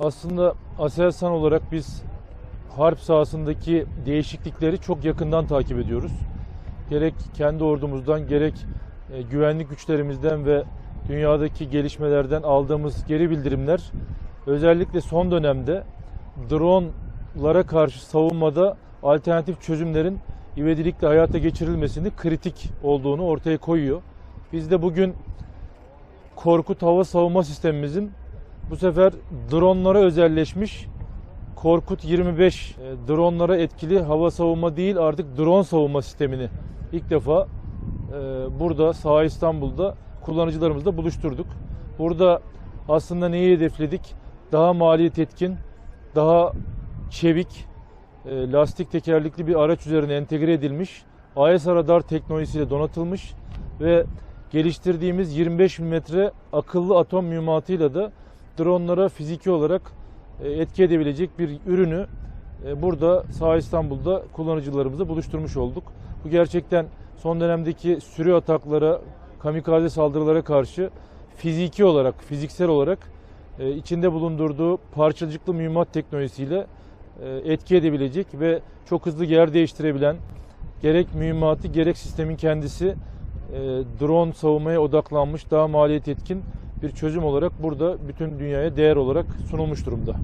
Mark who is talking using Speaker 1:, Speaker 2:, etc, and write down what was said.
Speaker 1: Aslında Aselsan olarak biz harp sahasındaki değişiklikleri çok yakından takip ediyoruz. Gerek kendi ordumuzdan gerek e, güvenlik güçlerimizden ve dünyadaki gelişmelerden aldığımız geri bildirimler özellikle son dönemde dronlara karşı savunmada alternatif çözümlerin ivedilikle hayata geçirilmesini kritik olduğunu ortaya koyuyor. Biz de bugün Korkut hava savunma sistemimizin bu sefer dronlara özelleşmiş Korkut 25 e, dronlara etkili hava savunma değil artık drone savunma sistemini ilk defa e, burada Sağ İstanbul'da kullanıcılarımızla buluşturduk. Burada aslında neyi hedefledik? Daha maliyet etkin, daha çevik, e, lastik tekerlekli bir araç üzerine entegre edilmiş, AES radar teknolojisiyle donatılmış ve geliştirdiğimiz 25 mm akıllı atom mühimmatıyla da dronlara fiziki olarak e, etki edebilecek bir ürünü e, burada Sağ İstanbul'da kullanıcılarımızla buluşturmuş olduk. Bu gerçekten son dönemdeki sürü ataklara, kamikaze saldırılara karşı fiziki olarak, fiziksel olarak e, içinde bulundurduğu parçacıklı mühimmat teknolojisiyle etki edebilecek ve çok hızlı yer değiştirebilen gerek mühimmatı gerek sistemin kendisi drone savunmaya odaklanmış daha maliyet etkin bir çözüm olarak burada bütün dünyaya değer olarak sunulmuş durumda.